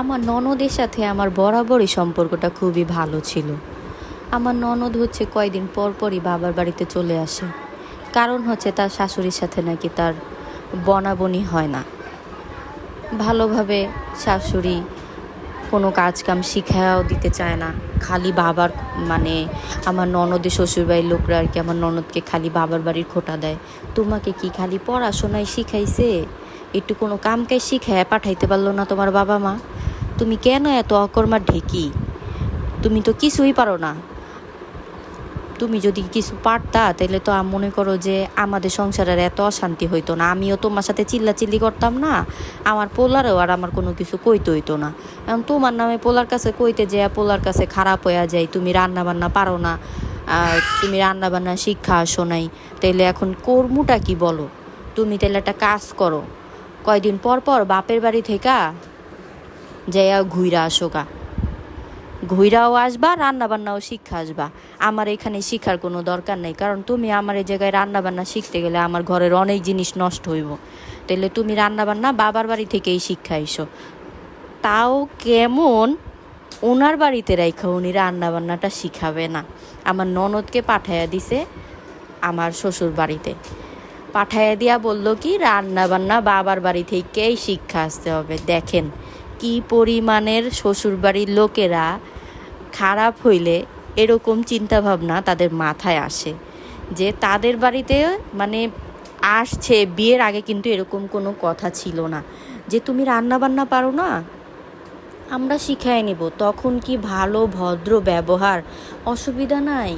আমার ননদের সাথে আমার বরাবরই সম্পর্কটা খুবই ভালো ছিল। আমার ননদ হচ্ছে কয়দিন পর পরই বাবার বাড়িতে চলে আসে। কারণ হচ্ছে তার শাশুড়ির সাথে নাকি তার বনাবনি হয় না। ভালোভাবে শাশুড়ি কোনো কাজ কাম শিখাও দিতে চায় না। খালি বাবার মানে আমার ননদের শ্বশুরবাড়ির লোকরা আর কি আমার ননদকে খালি বাবার বাড়ির খোটা দেয়। তোমাকে কি খালি পড়াশোনায় শিখাইছে? একটু কোনো কামকে শিখায়, পাঠাইতে পারল না তোমার বাবা মা? তুমি কেন এত অকর্মা ঢেকি? তুমি তো কিছুই পারো না। তুমি যদি কিছু পারতা তাহলে তো মনে করো যে আমাদের সংসারের এত অশান্তি হইতো না। আমিও তোমার সাথে চিল্লাচিল্লি করতাম না। আমার পোলারও আর আমার কোনো কিছু কইতে হইতো না। এখন তোমার নামে পোলার কাছে কইতে যে পোলার কাছে খারাপ হইয়া যায় তুমি রান্না বান্না পারো না। তুমি রান্না বান্না শিক্ষা আসো নাই। তাইলে এখন কর্মটা কি বলো? তুমি তাহলে একটা কাজ করো। কয়দিন পর পর বাপের বাড়ি থেকে যাইয়া ঘুইরা আসো গা। ঘুইরাও আসবা, রান্নাবান্নাও শিক্ষা আসবা। আমার এখানে শিখার কোনো দরকার নেই, কারণ তুমি আমার এই জায়গায় রান্নাবান্না শিখতে গেলে আমার ঘরের অনেক জিনিস নষ্ট হইব। তাহলে তুমি রান্নাবান্না বাবার বাড়ি থেকেই শিক্ষা এসো তাও কেমন? ওনার বাড়িতে রাইখা উনি রান্নাবান্নাটা শিখাবে না। আমার ননদকে পাঠাইয়া দিছে আমার শ্বশুর বাড়িতে। পাঠাইয়া দিয়া বলল কি, রান্নাবান্না বাবার বাড়ি থেকেই শিক্ষা আসতে হবে, দেখেন। কি পরিমাণের শ্বশুরবাড়ির লোকেরা খারাপ হইলে এরকম চিন্তা ভাবনা তাদের মাথায় আসে। যে তাদের বাড়িতে মানে আসছে, বিয়ের আগে কিন্তু এরকম কোনো কথা ছিল না। যে তুমি রান্না বান্না পারো না, আমরা শিখাই নিব। তখন কি ভালো, ভদ্র ব্যবহার? অসুবিধা নাই।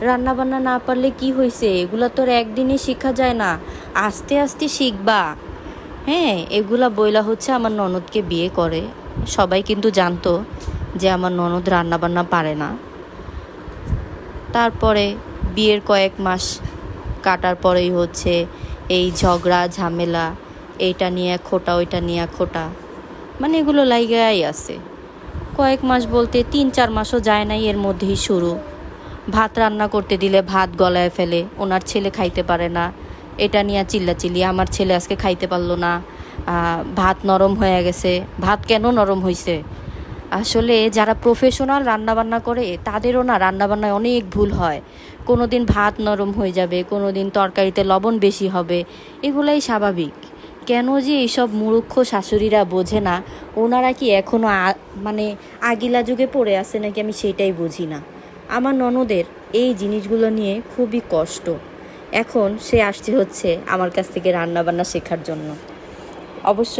রান্না বান্না না পারলে কি হয়েছে এগুলা তোর একদিনে শেখা যায় না। আস্তে আস্তে শিখবা। হ্যাঁ এগুলা বইলা হচ্ছে আমার ননদকে বিয়ে করে। সবাই কিন্তু জানতো যে আমার ননদ রান্না বান্না পারে না। তারপরে বিয়ের কয়েক মাস কাটার পরেই হচ্ছে এই ঝগড়া, ঝামেলা, এইটা নিয়ে খোটা, ওইটা নিয়ে খোটা মানে এগুলো লাইগাই আছে। কয়েক মাস বলতে তিন, চার মাসও যায় নাই এর মধ্যেই শুরু। ভাত রান্না করতে দিলে ভাত গলায় ফেলে, ওনার ছেলে খাইতে পারে না এটা নিয়ে চিল্লাচিল্লি, আমার ছেলে আজকে খাইতে পারল না ভাত নরম হয়ে গেছে। ভাত কেন নরম হয়েছে আসলে যারা প্রফেশনাল রান্নাবান্না করে, তাদেরও না রান্নাবান্নায় অনেক ভুল হয়। কোনো দিন ভাত নরম হয়ে যাবে কোনো দিন তরকারিতে লবণ বেশি হবে, এগুলাই স্বাভাবিক। কেন যে এইসব মূর্খ শাশুড়িরা বোঝে না, ওনারা কি এখনও মানে আগিলা যুগে পড়ে আছে নাকি আমি সেটাই বুঝি না। আমার ননদের এই জিনিসগুলো নিয়ে খুবই কষ্ট। এখন সে আসছে হচ্ছে আমার কাছ থেকে রান্না বান্না শেখার জন্য। অবশ্য